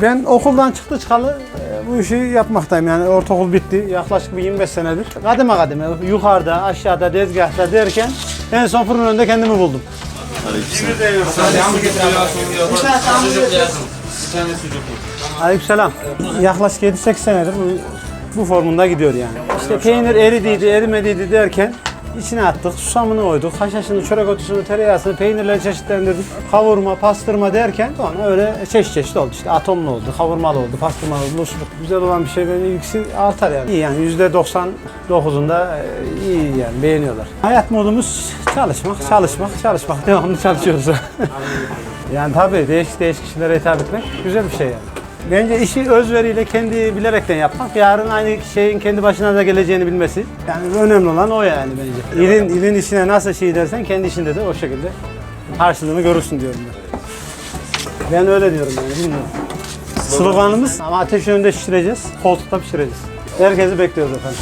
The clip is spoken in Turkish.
Ben okuldan çıktı çıkalı e, bu işi yapmaktayım yani ortaokul bitti yaklaşık bir 25 senedir. Kademe kademe yukarıda aşağıda tezgahta derken en son fırın önünde kendimi buldum. Aleykümselam. Yaklaşık 7-8 senedir bu, bu formunda gidiyor yani. İşte peynir eridiydi, erimediydi derken içine attık, susamını koyduk, haşhaşını, çörek otusunu, tereyağısını, peynirleri çeşitlendirdik. Kavurma, pastırma derken sonra öyle çeşit çeşit oldu. İşte atomlu oldu, kavurmalı oldu, pastırmalı oldu, musluk. Güzel olan bir şey böyle ilgisi artar yani. İyi yani %99'unda e, iyi yani beğeniyorlar. Hayat modumuz çalışmak, çalışmak, çalışmak. Devamlı çalışıyoruz. yani tabii değişik değişik kişilere hitap etmek güzel bir şey yani. Bence işi özveriyle kendi bilerekten yapmak, yarın aynı şeyin kendi başına da geleceğini bilmesi. Yani önemli olan o yani bence. İlin, ilin işine nasıl şey dersen kendi işinde de o şekilde karşılığını görürsün diyorum ben. Ben öyle diyorum yani bilmiyorum. Sloganımız ama ateş önünde pişireceğiz, koltukta pişireceğiz. Herkesi bekliyoruz efendim.